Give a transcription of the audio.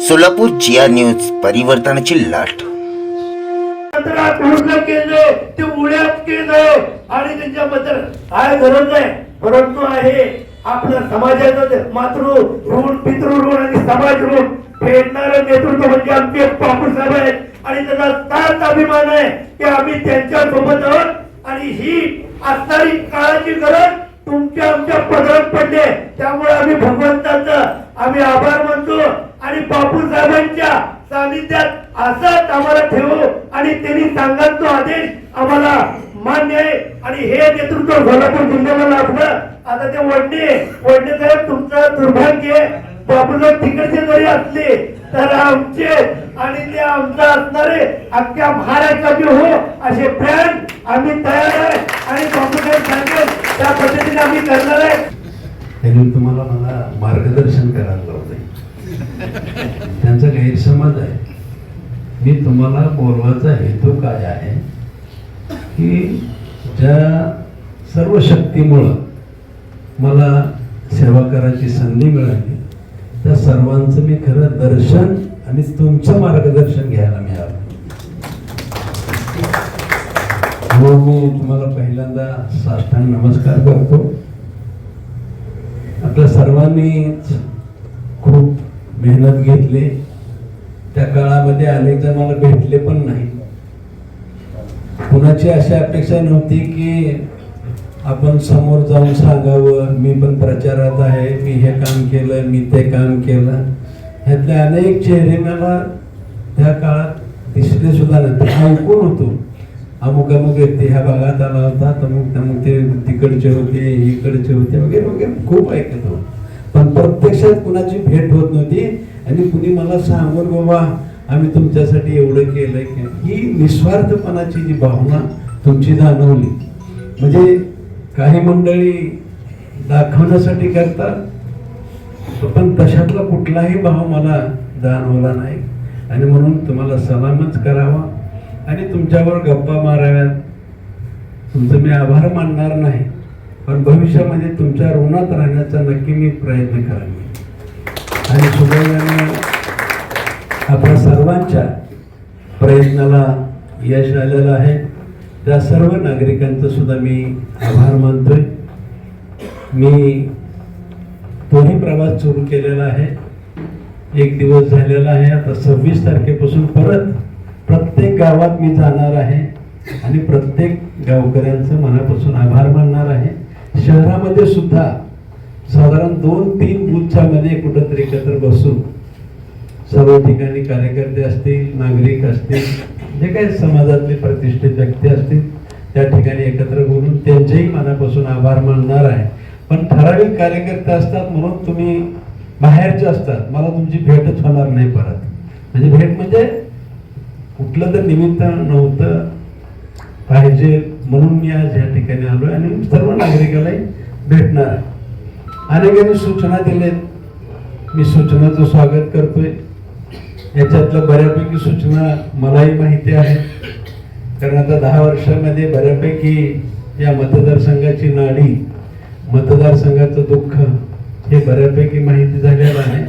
सोलापूर जिया news परिवर्तनाची लाट. केले ते उड्यात केले आणि त्यांच्याबद्दल काय गरज नाही. परंतु आहे आपल्या समाजाचं मातृ ऋण पितृ ऋण आणि समाज ऋण फेडणारं नेतृत्व म्हणजे आमचे बापू साहेब आहेत. आणि त्याचा ताच अभिमान आहे की आम्ही त्यांच्यासोबत आहोत. आणि ही असणारी काळाची गरज तुमच्या आमच्या पदरात पडले त्यामुळे आम्ही भगवंताचं आम्ही आभार मानतो. आणि बापू साहेबांच्या सानिध्यात असंच आम्हाला ठेवू आणि त्यांनी सांगत तो आदेश आम्हाला मान्य आहे. आणि हे नेतृत्व सोलापूर जिल्ह्याला लाभलं आता ते वडणे वडणे साहेब तुमचं दुर्भाग्य आहे. बापूला तिकडचे जरी असले तर आमचे आणि ते आमचं असणारे अख्ख्या महाराष्ट्राचे हो असे प्लॅन आम्ही तयार आहे. आणि बापू साहेब सांगेल त्या पद्धतीने आम्ही करणार आहे. त्यांनी तुम्हाला मला मार्गदर्शन करायला लावलंय. त्यांचा गैरसमज आहे. मी तुम्हाला बोलवायचा हेतू काय आहे? की ज्या सर्व शक्तीमुळं मला सेवा करायची संधी मिळाली त्या सर्वांचं मी खरं दर्शन आणि तुमचं मार्गदर्शन घ्यायला मिळालं. हो मी तुम्हाला पहिल्यांदा साष्टांग नमस्कार करतो. आपल्या सर्वांनीच मेहनत घेतली. त्या काळामध्ये अनेक जण मला भेटले पण नाही. कुणाची अशी अपेक्षा नव्हती की आपण समोर जाऊन सांगावं मी पण प्रचारात आहे मी हे काम केलं मी ते काम केलं. ह्यातले अनेक चेहरे मला त्या काळात दिसले सुद्धा नाही. ऐकून होतो. अमुक अमुक व्यक्ती ह्या भागात आला होता तमुक तमुक ते तिकडचे होते इकडचे होते वगैरे वगैरे खूप ऐकत होतो. पण प्रत्यक्षात कुणाची भेट होत नव्हती. आणि कुणी मला सांगून बाबा आम्ही तुमच्यासाठी एवढं केलंय की ही निस्वार्थपणाची जी भावना तुमची जाणवली. म्हणजे काही मंडळी दाखवण्यासाठी करतात पण तशातला कुठलाही भाव मला जाणवला नाही. आणि म्हणून तुम्हाला सलामच करावा. आणि तुमच्यावर गप्पा माराव्यात. तुमचं मी आभार मानणार नाही. पण भविष्यामध्ये तुमच्या ऋणात राहण्याचा नक्की मी प्रयत्न करेन. आणि सुदैवाने आपल्या सर्वांच्या प्रयत्नाला यश आलेलं आहे. त्या सर्व नागरिकांचं सुद्धा मी आभार मानतोय. मी तोही प्रवास सुरू केलेला आहे. एक दिवस झालेला आहे. आता सव्वीस तारखेपासून परत प्रत्येक गावात मी जाणार आहे. आणि प्रत्येक गावकऱ्यांचं मनापासून आभार मानणार आहे. शहरामध्ये सुद्धा साधारण दोन तीन बूथच्या मध्ये कुठंतरी एकत्र बसून सर्व ठिकाणी कार्यकर्ते असतील नागरिक असतील जे काही समाजातले प्रतिष्ठित व्यक्ती असतील त्या ठिकाणी एकत्र बोलून त्यांचेही मनापासून आभार मानणार आहे. पण ठराविक कार्यकर्ते असतात म्हणून तुम्ही बाहेरचे असतात. मला तुमची भेटच होणार नाही परत. म्हणजे भेट म्हणजे कुठलं तर निमित्त नव्हतं पाहिजे. म्हणून मी आज या ठिकाणी आलोय आणि सर्व नागरिकालाही भेटणार अनेकांनी सूचना दिल्यात मी सूचनाचं स्वागत करतोय. याच्यातल्या बऱ्यापैकी सूचना मलाही माहिती आहे कारण आता दहा वर्षामध्ये बऱ्यापैकी या मतदारसंघाची नाडी मतदारसंघाचं दुःख हे बऱ्यापैकी माहिती झालेलं आहे.